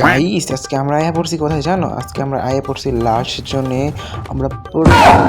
Guys আজকে আমরা আয়া পড়ছি কোথায় জানো? আজকে আমরা আয়া পড়ছি লাস্ট জনে আমরা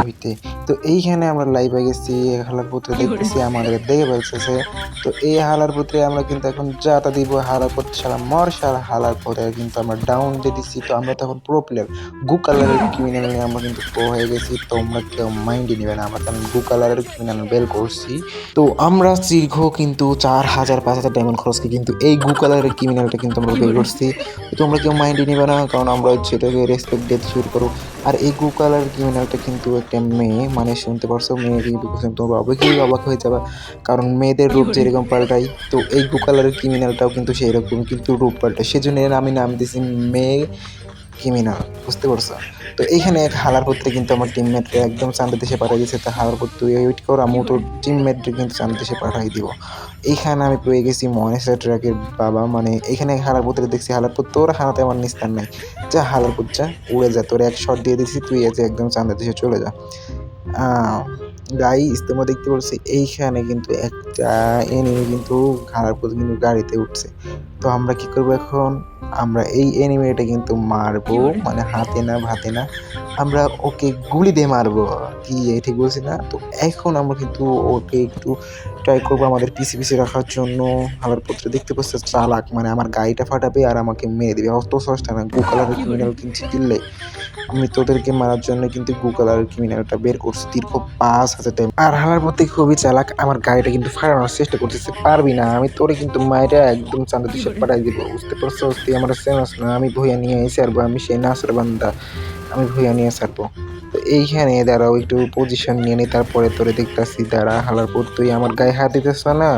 হইতে। তো এইখানে আমরা লাইভে গেছি হালার পুত্রে দেখতেছি আমাদের দেখে বলতেছে তো এই হালার পুত্রে আমরা কিন্তু এখন যাতা দিব হালার পুত্রে সারা মর সারা হালার পরে কিন্তু আমরা ডাউন দিয়ে দিচ্ছি তো আমরা তখন প্রো প্লেয়ার গু কালারের ক্রিমিনাল নিয়ে আমরা কিন্তু প্রো হয়ে গেছি। তোমরা কেউ মাইন্ডই নেবে না আমরা তখন গু কালারের ক্রিমিনাল বেল করছি। তো আমরা দীর্ঘ কিন্তু চার হাজার পাঁচ হাজার ডায়মন্ড খরচকে কিন্তু এই গু কালারের ক্রিমিনালটা কিন্তু আমরা বের করছি। তো তোমরা কেউ মাইন্ডে নেবে না, কারণ আমরা হচ্ছে এটাকে রেসপেক্ট দিতে শুরু করো আর এই গু কালার ক্রিমিনালটা কিন্তু একটা মেয়ে মানে শুনতে পারছ? মেয়ে কিন্তু তোমরা অবাকই অবাক হয়ে যাবে? কারণ মেয়েদের রূপ যেরকম পাল্টাই তো এই গু কালারের ক্রিমিনালটাও কিন্তু সেই রকম কিন্তু রূপ পাল্টায়। সেজন্য আমি নাম দিয়েছি মেয়ে ক্রিমিনাল বুঝতে পারছ? তো এইখানে এক হালার পত্রে কিন্তু আমার টিমমেটকে একদম চান্দা দেশে পাঠিয়ে দিয়েছে। তা হালার পত্র ওয়েট করো আমি তো টিমমেটকে কিন্তু চান্দা দেশে পাঠিয়ে দিব। এইখানে আমি পেয়ে গেছি মহেশ্বর ট্রাকের বাবা মানে এখানে হালার পুত্রে দেখছি হালার পুত্র তোর হাতে আমার নিস্তার নাই। যা হালার পুত্র উড়ে যা, তোর এক শট দিয়ে দিছি, তুই এসে একদম চান্দা দেশে চলে যা। গাইস তোমরা দেখতে পাচ্ছি, এইখানে কিন্তু একটা এনিমি কিন্তু পুত্র কিন্তু গাড়িতে উঠছে। তো আমরা কি করব এখন? আমরা এই এনিমিটা কিন্তু মারবো মানে হাতে না ভাতে না। আমরা ওকে গুলি দিয়ে মারবো। কি ঠিক বলছি না? তো এখন আমরা কিন্তু ওকে একটু ট্রাই করব আমাদের পিসি পিসি রাখার জন্য। আমার পুত্র দেখতে পাচ্ছে চালাক। মানে আমার গাড়িটা ফাটাবে আর আমাকে মেরে দেবে। অত সস্তা না গু কালারের ক্রিমিনাল কিনছি দিলে আমি তোদেরকে মারার জন্য কিন্তু গু আর ক্রিমিনালটা বের করছি দীর্ঘ পাঁচ হাজার টাইম আর হালার প্রতি খুবই চালাক, আমার গাড়িটা কিন্তু ফাটানোর চেষ্টা করতেছে। পারবি না, আমি তোরে কিন্তু মায়েরা একদম চান্দা দিশে পাঠাই দিব, বুঝতে পারছ? তুই আমার চেনাস না, আমি ভুইয়া নিয়ে এসে আরবো আমি সেই নাচের বান্দা, আমি ভুইয়া নিয়ে সারবো তো এইখানে দাঁড়াও, একটু পজিশন নিয়ে নিই তারপরে তোরে দেখতেছি, দাঁড়া হালার পর তুই আমার গায়ে হাত দিতেছ না?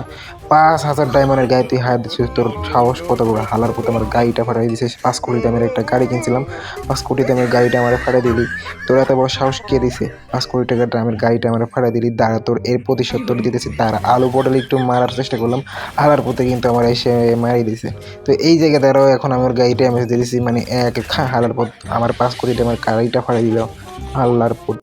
পাঁচ হাজার ডায়মন্ডের গায়ে তুই হাত দিচ্ছিস তোর সাহস কত বড়? হালার পর আমার গাড়িটা ফাটাই দিছিস, পাঁচ কোটি দামের একটা গাড়ি কিনছিলাম, পাঁচ কোটি দামের গাড়িটা আমার ফাড়ে দিলি। তোর এত বড় সাহস কে দিছে? পাঁচ কোটি টাকার দামের গাড়িটা আমার ফাড়ে দিলি। দাঁড়া, তোর এর প্রতিশোধ তোর দিতেছি। দাঁড়া, আলু পটল একটু মারার চেষ্টা করলাম। আলার পথে কিন্তু আমার এসে মারি দিছে। তো এই জায়গায় দাঁড়াও, এখন আমার গাড়িটা আমি দিয়েছি মানে এক খা হালার পথ আমার পাঁচ কোটি টাকার গাড়িটা ফাড়ে দিল। আল্লাহর পথ